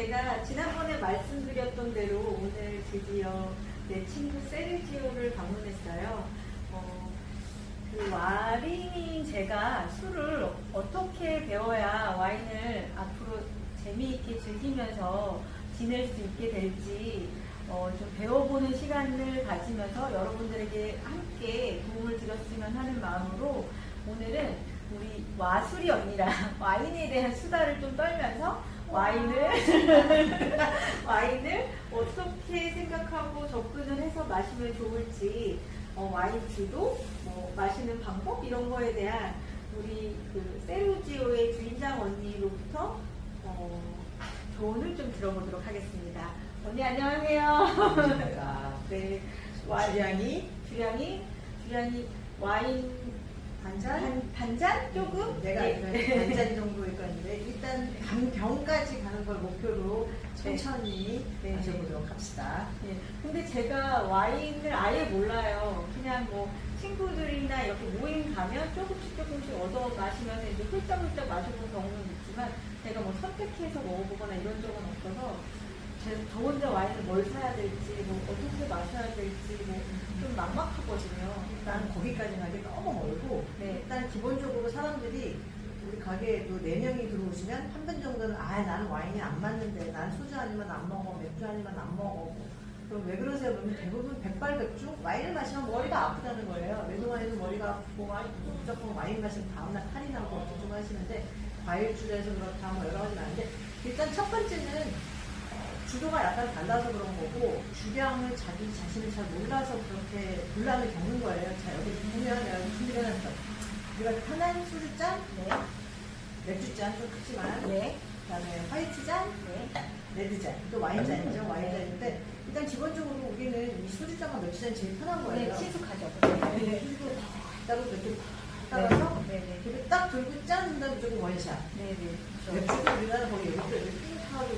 제가 지난번에 말씀드렸던 대로 오늘 드디어 내 친구 세르지오를 방문했어요. 어, 그 와린인 제가 술을 어떻게 배워야 와인을 앞으로 재미있게 즐기면서 지낼 수 있게 될지 어, 좀 배워보는 시간을 가지면서 여러분들에게 함께 도움을 드렸으면 하는 마음으로 오늘은 우리 와수리 언니랑 와인에 대한 수다를 좀 떨면서 와인을 와인을 어떻게 생각하고 접근을 해서 마시면 좋을지 어, 와인 주도 뭐 마시는 방법 이런 거에 대한 우리 그 세루지오의 주인장 언니로부터 어, 조언을 좀 들어보도록 하겠습니다. 언니 안녕하세요. 네, 주량이 주량이 주량이 와인 반잔? 반, 반잔 조금 내가 네. 알기로는 반잔 정도일 건데 일단 반 병까지 가는 걸 목표로 천천히 네. 마셔보도록 합시다. 예. 근데 제가 와인을 아예 몰라요. 그냥 뭐 친구들이나 이렇게 모임 가면 조금씩 조금씩 얻어 마시면서 이제 훌쩍훌쩍 마셔본 경우는 있지만 제가 뭐 선택해서 먹어보거나 이런 적은 없어서 제, 저 혼자 와인을 뭘 사야 될지 뭐 어떻게 마셔야 될지 뭐 좀 막막하거든요. 일단 거기까지 가기 너무 멀고 네. 일단 기본적으로 사람들이 우리 가게에도 네 명이 들어오시면 한 분 정도는 아 나는 와인이 안 맞는데 난 소주 아니면 안 먹어 맥주 아니면 안 먹어 그럼 왜 그러세요? 그러면 대부분 백발백중 와인을 마시면 머리가 아프다는 거예요. 외동와인은 머리가 아프고 와인, 무조건 와인 마시면 다음날 탈이 나고 좀 하시는데 과일주에서 그렇다 뭐 여러 가지 많은데 일단 첫 번째는 주도가 약간 달라서 그런 거고 주량을 자기 자신을 잘 몰라서 그렇게 분란을 겪는 거예요. 자 여기 보면 내가 여기 준비를 해놨어. 우리가 편한 소주 잔, 네. 맥주 잔 좀 크지만 네. 그다음에 화이트 잔, 네. 레드 잔, 또 와인 잔이죠. 와인 잔인데 일단 기본적으로 우리는 이 소주 잔과 맥주잔이 제일 편한 거예요. 네, 친숙하죠. 네, 따로 이렇게 따라서 네, 네. 그리고 딱 들고 짠 한다면 무조건 원샷. 네, 네. 맥주도 우리나라 거기 이렇게 이렇게 띵하고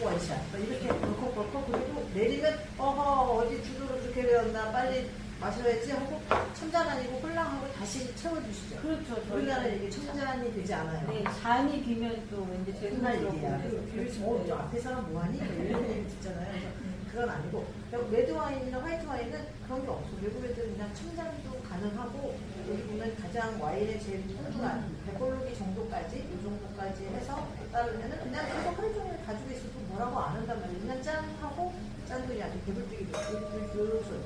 원샷. 뭐 이렇게 벌컥벌컥 그리고 내리면 어허 어디 주도를 그렇게 배웠나 빨리 마셔야지 하고 천잔 아니고 홀랑하고 다시 채워주시죠. 그렇죠. 우리나라는 이게 천잔이 되지 않아요. 네, 잔이 비면 또 왠지 죄송스럽고 얘기야. 그래서 그래서 어, 저 앞에 사람 뭐하니? 뭐 이런 얘기 듣잖아요. 그래서 그건 아니고 그냥 레드 와인이나 화이트 와인은 그런 게 없어. 외국 애들은 그냥 천잔도 가능하고 여기 보면 가장 와인의 제일 풍부한 100볼로기 정도까지 이 정도까지 해서 따르면은 그냥 계속 하루 종일 가지고 있어도 뭐라고 안 한단 말이에요. 그냥 짠 하고 짠도 그냥 배불뜨기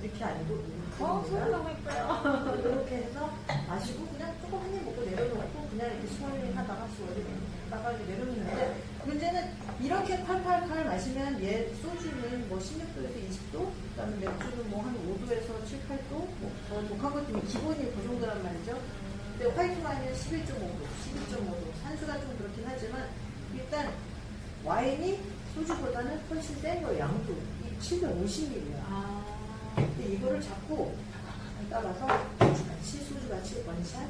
이렇게 아니고 어, 소리 너무 예뻐요. 이렇게 해서 마시고 그냥 조금 한 입 먹고 내려놓고 그냥 이렇게 스월링 하다가 스월링 하다가 이렇게 내려놓는데 문제는 이렇게 콸콸콸 마시면 얘 소주는 뭐 16도에서 20도 그다음에 맥주는 뭐 한 5도에서 7, 8도 뭐더 독한 것도 기본이 그 정도란 말이죠. 근데 화이트 와인은 11.5도 12.5도. 산수가 좀 그렇긴 하지만 일단 와인이 소주보다는 훨씬 센 거예요 양도. 이 750ml야 아, 근데 이거를 자꾸 따라서 같이 소주같이 원샷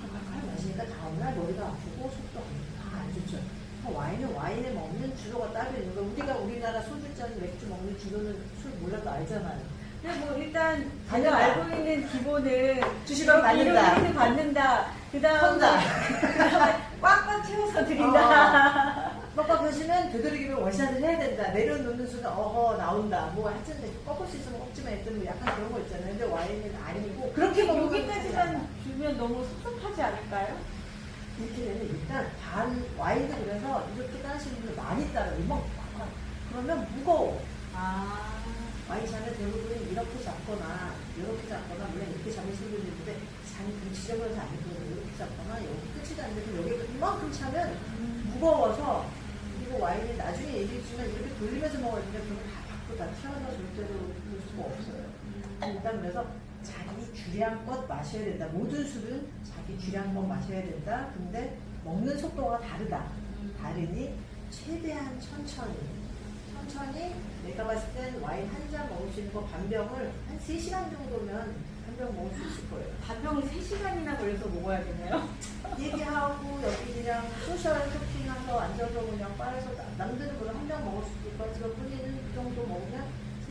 팔팔팔 마시니까 다음날 머리가 아프고 속도 안 좋죠. 그러니까 와인은 와인에 먹는 주도가 따로 있는 거. 우리가 우리나라 소주잔 맥주 먹는 주도는 술 몰라도 알잖아요. 근데 뭐 일단 받는다. 제가 알고 있는 기본은 주시면 받는다. 이렇게 받는다. 그 다음에 선다. 꽉꽉 채워서 드린다. 뻑뻑 하시면 되도록이면 원샷을 해야 된다. 내려놓는 순간 어허 나온다. 뭐 하여튼 꺾을 수 있으면 꺾지만 했던 뭐 약간 그런 거 있잖아요. 근데 와인은 아니고 그렇게 먹으면 여기까지만 주면 너무 섭섭하지 않을까요? 이렇게 되면 일단 반 와인도 그래서 이렇게 따시는 분들 많이 따라요. 막, 막. 그러면 무거워. 아, 와인잔을 대부분 이렇게 잡거나 이렇게 잡거나 물론 이렇게 잡으시는 분들 있는데 잔이 좀 지저분해서 안 되거든요. 이렇게 잡거나 여기 끝이 안 되고 여기 이만큼 차면 무거워서 그리고 와인을 나중에 얘기했지만 이렇게 돌리면서 먹어야 되는데 그걸 다 받고 다 튀어나와 절대로 볼 수가 없어요. 일단 그래서 자기 주량껏 마셔야 된다. 모든 술은 자기 주량껏 마셔야 된다. 근데 먹는 속도가 다르다. 다르니 최대한 천천히 천천히 내가 봤을 땐 와인 한 잔 먹을 수 있는 거 반병을 한 3시간 정도면 한 병 먹을 수 있을 거예요. 반병을 3시간이나 걸려서 먹어야 되나요? 얘기하고 여기 그냥 소셜 쇼핑하서 앉아서 그냥 나- 남들은 그럼 한 병 먹을 수도 있고 지금 본인은 그 정도 먹으면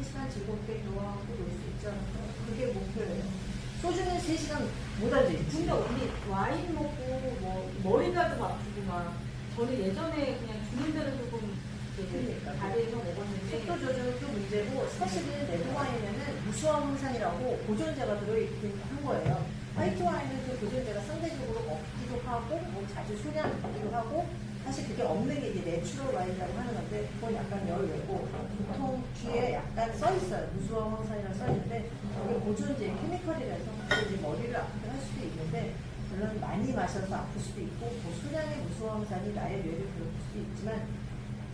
3시간 즐겁게 좋아하고 놀수 않을까 그게 목표예요. 소주는 3시간 못 앉아있지. 근데 언니 와인 먹고 뭐 머리가 좀 아프고 막 저는 예전에 그냥 주는 대로 조금 이렇게 자리에서 먹었는데 속도 조절도 문제고 사실은 레드 와인에는 무수화 황산이라고 보존제가 들어있긴 한 거예요. 화이트 와인은 그 보존제가 상대적으로 없기도 하고 뭐 자주 소량이기도 하고 사실 그게 없는 게 이제 내추럴 와인이라고 하는 건데 그건 약간 열외고 보통 뒤에 약간 써 있어요. 무수화 황산이라고 써 있는데 그게 보존제 케미컬이라서 그게 이제 머리를 아프게 할 수도 있는데 물론 많이 마셔서 아플 수도 있고 뭐 소량의 무수화 황산이 나의 뇌를 괴롭힐 수도 있지만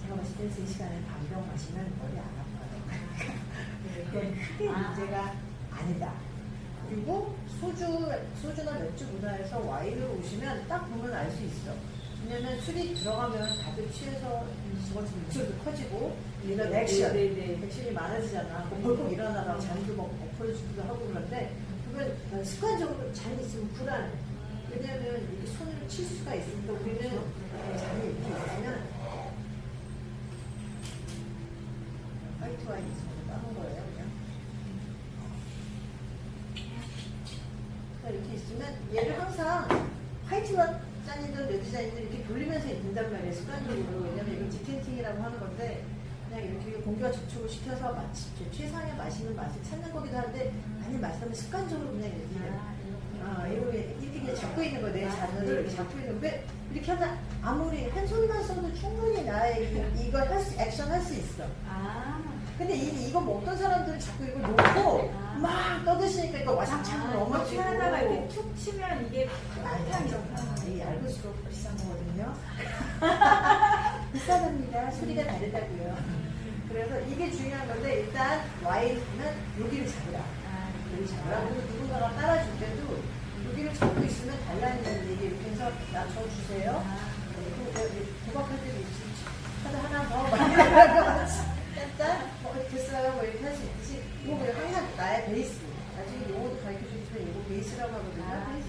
제가 봤을 때 3시간에 반병 마시면 머리 안 아파요. 그건 크게 아. 문제가 아니다. 그리고 소주, 소주나 맥주 문화에서 와인을 오시면 딱 보면 알 수 있어. 왜냐면 술이 들어가면 다들 취해서 지금 목소리도 커지고 이런 액션, 네, 네, 네. 액션이 많아지잖아. 뭐 벌컥 일어나다가 잔도 막 엎어지기도 하고 그런데 그건 습관적으로 잔이 있으면 불안해. 왜냐면 이렇게 손으로 칠 수가 있으니까 우리는 잔이 이렇게 있으면 화이트 와인 있으면 따는 거예요, 그냥. 그러니까 이렇게 있으면 얘를 항상 화이트 잔이든 레드 잔이든 이렇게 돌리면서 입는단 말이에요, 습관적으로. 왜냐면 이건 디텐팅이라고 하는 건데 그냥 이렇게 공기와 접촉을 시켜서 마치 이렇게 최상의 마시는 맛을 찾는 거기도 한데 많이 마시면 습관적으로 그냥 이렇게 아, 이렇게, 이렇게 그냥 잡고 있는 거내 아, 잔을 네. 이렇게 잡고 있는데 이렇게 하다 아무리 한 손만 써도 충분히 나의 이- 이걸 할 수, 액션 할 수 있어. 아, 근데 이, 이거 뭐 어떤 사람들은 자꾸 이걸 놓고 아. 막 떠드시니까 이거 와장창 아, 넘어지고. 하나가 이렇게 툭 치면 이게 탕이 이 얇을수록 비싼 거거든요. 비싸답니다. 소리가 다르다고요. 그래서 이게 중요한 건데 일단 와인은 여기를 잡으라. 아, 여기 잡으라. 그리고 누군가가 따라줄 때도 여기를 잡고 있으면 달라는 얘기 이렇게 해서 나저 주세요. 아, 그리고 여기 도박할 때도 있지. 하나 더 많이 나가고 짠짠 뭐 됐어요 뭐 이렇게 할수 있듯이 이거 그냥 항상 나의 베이스 나중에 용어도 가르쳐주시면 이거 베이스라고 하거든요 아,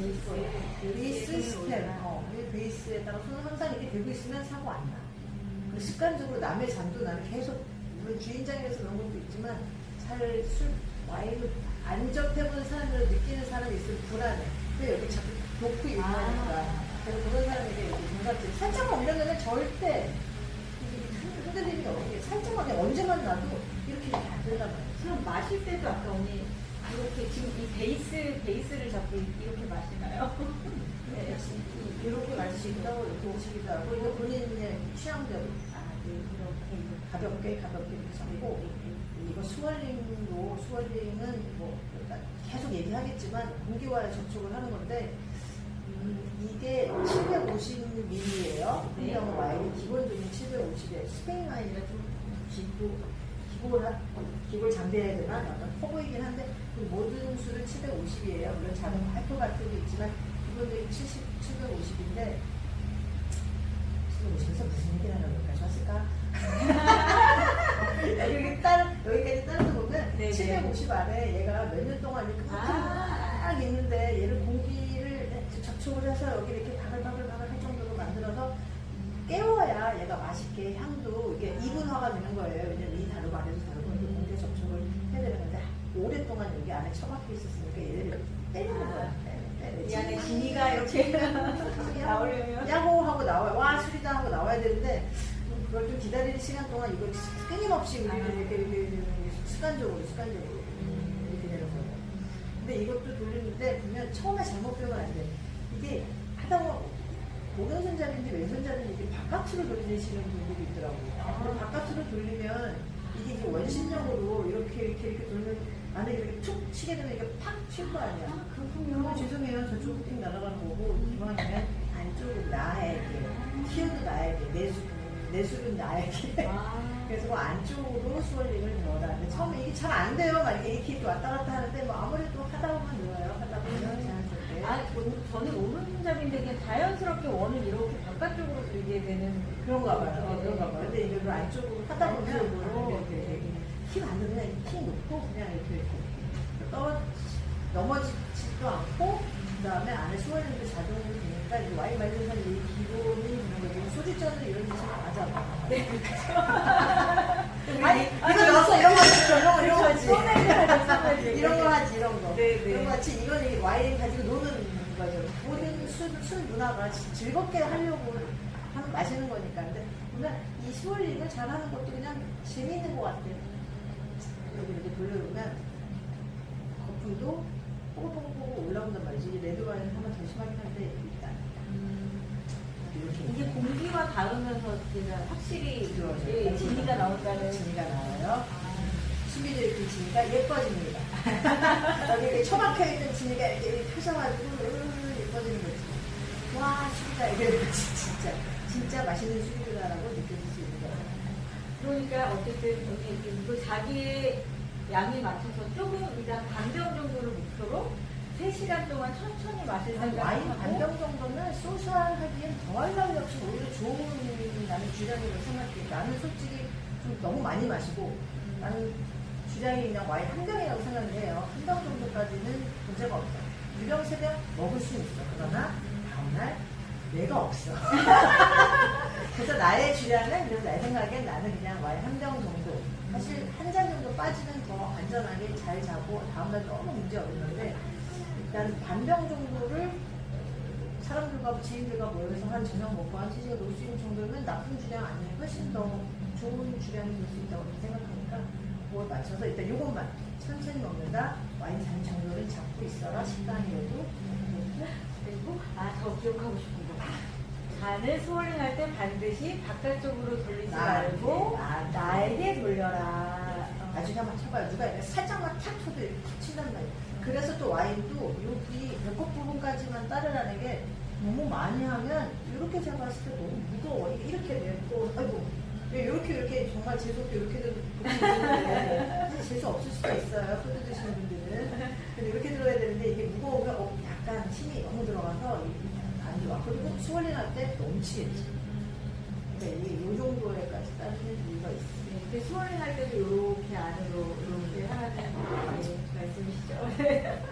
베이스 베이스. 올라가. 어, 이 베이스에다가 손을 항상 이렇게 들고 있으면 사고 안나 음. 그리고 습관적으로 남의 잔도 나는 계속 물론 주인장이라서 그런 것도 있지만 잘술 와인을 안 접해본 사람으로 느끼는 사람이 있으면 불안해 근데 여기 자꾸 놓고 있는 아. 그래서 그런 사람에게 살짝만 올려놓으면 절대 흔들림이 없는 게 살짝만 언제만 놔도 이렇게 된단 말이에요 그럼 마실 때도 아까 언니 이렇게 지금 이 베이스 베이스를 잡고 이렇게 마시나요? 네, 이- 이렇게 마시기도 하고 이렇게 오시기도 하고 이거 본인의 취향대로 아, 네, 이렇게 가볍게 가볍게 이렇게 잡고 이거 스월링도 스월링은 뭐 일단 계속 얘기하겠지만 공기와의 접촉을 하는 건데 음, 이게 750ml예요. 네. 와인이 기본적인 750에 스페인 와인이라 좀 기고 기골 기골 장대해야 되나 약간 커 보이긴 한데 그 모든 술은 750이에요. 물론 작은 하이퍼 같은 게 있지만 기본적인 70 750인데 750에서 무슨 얘기를 하려고 여기까지 왔을까? 여기 따 여기까지 따라서 보면 네, 750 아래 얘가 몇 년 동안 이렇게 아. 막 있는데 얘를 공기를 접촉을 해서 여기 이렇게 바글바글바글 할 정도로 만들어서 깨워야 얘가 맛있게 향도 이게 이분화가 되는 거예요. 왜냐면 이 다르고 아래도 다르고 이렇게 공기 접촉을 해야 되는 건데 오랫동 안 안에 처박혀 있었으니까 얘를 때리는 거야. 이 안에 진이가 이렇게 나오려면 야구하고 나와요. 와 술이다 하고 나와야 되는데 음, 그걸 좀 기다리는 시간 동안 이걸 끊임없이 우리는 아. 이렇게, 이렇게, 이렇게 습관적으로 습관적으로 이렇게 거예요. 근데 이것도 돌리는데 보면 처음에 잘못 배우면 안 돼. 이게 하다 보면 오른손잡이인지 왼손잡이인지 이게 바깥으로 돌리시는 분들이 있더라고요. 아. 바깥으로 돌리면 이게 이제 원심력으로 이렇게 이렇게 이렇게 돌면 안에 이렇게 툭 치게 되면 이게 팍 칠 거 아니야. 아, 그렇군요. 죄송해요. 저쪽 핑 날아가는 거고 이왕이면 안쪽으로 놔야 돼. 키워도 놔야 돼. 내수 내수는 놔야 돼. 아, 그래서 그 안쪽으로 스월링을 넣어라. 근데 처음에 이게 잘 안 돼요. 막 이렇게 이렇게 왔다 갔다 하는데 뭐 아무래도 하다 보면 넣어요. 하다 보면 자연스럽게. 아, 저- 저는 오른손잡이인데 그냥 자연스럽게 원을 이렇게 바깥쪽으로 들게 되는 그런가 봐요. 네, 어, 네. 그런가 봐요. 근데 이걸 안쪽으로 하다 보면 안쪽으로. 이렇게 이렇게 힘안 넣으면 그냥 힘 놓고 그냥 이렇게 이렇게 떨어 넘어지지도 않고 그 다음에 안에 스월링도 자동으로 되니까 이제 와인 만드는 사람이 이 기본이 있는 거죠. 소주잔을 이런 데서 안 하잖아. 네, 아니, 이거 넣었어. 이런 거. 이런 거, 이런 거 하지. 소맥을 하죠, 소맥을. 이런 거 하지, 이런 거. 네, 네. 이런 거 같이 이건 이 와인 가지고 노는 거죠. 모든 술, 술 문화가 지- 즐겁게 하려고 하는, 마시는 거니까. 근데 그러면 이 스월링을 잘하는 것도 그냥 재미있는 것 같아요. 여기 이렇게 돌려보면 거품도 뽀글뽀글뽀글 올라온단 말이지. 이 레드와인은 한번 더 심하긴 한데 일단 이렇게 이게 공기와 닿으면서 확실히 들어오죠. 예, 진이가 나온다는 진이가 나와요. 아, 수비들 그 진이가 예뻐집니다. 여기 이렇게 처박혀 있는 진이가 이렇게 펴져가지고 으르르 예뻐지는 거지. 와, 수비다. 이게 진짜, 진짜 맛있는 수비다라고 거예요. 그러니까 어쨌든 여기 이거 자기의 양에 맞춰서 조금 일단 반병 정도를 목표로 3시간 동안 천천히 마실 한 와인 생각을 하고 반병 정도는 소셜하기엔 더할 나위 없이 오히려 좋은 나는 주량이라고 생각해. 나는 솔직히 좀 너무 많이 마시고 나는 주량이 그냥 와인 한 병이라고 생각을 해요. 한 병 정도까지는 문제가 없다. 유령 세병 먹을 수는 있어. 그러나 다음날 내가 없어. 그래서 나의 주량은 그래서 내 생각엔 나는 그냥 와인 한 병 정도. 사실 한 잔 정도 빠지면 더 안전하게 잘 자고 다음날 너무 문제 없는데 일단 반 병 정도를 사람들과 지인들과 모여서 한 저녁 먹고 한 3시간 놀 수 있는 정도면 나쁜 주량 아니면 훨씬 더 좋은 주량이 될 수 있다고 생각하니까 그걸 맞춰서 일단 이것만 천천히 먹는다. 와인 잔 정도를 잡고 있어라. 식단이라도 그렇고 그리고 아 저 기억하고 싶은 거 잔을 스월링 할 때 반드시 바깥쪽으로 돌리지 나한테, 말고 나한테. 나에게 돌려라. 어. 나중에 한번 쳐봐요. 누가 이렇게 살짝만 탁 쳐도 이렇게 탁 친단 말이에요. 그래서 또 와인도 여기 배꼽 부분까지만 따르라는 게 너무 많이 하면 이렇게 잡았을 때 너무 무거워. 이렇게 되고 아이고. 왜 이렇게 이렇게. 정말 재수없게 이렇게 되는 부분이 있는데 사실 재수 없을 수도 있어요 소주 드시는 분들은. 근데 이렇게 들어야 되는데 이게 무거우면 어, 약간 힘이 너무 들어가서 안 좋아 그리고 스월링 할때 넘치겠지. 그러니까 이게 이 정도에까지 따르는 이유가 있어 네, 근데 스월링 할 때도 이렇게 안으로 이렇게 하라는 네, 말씀이시죠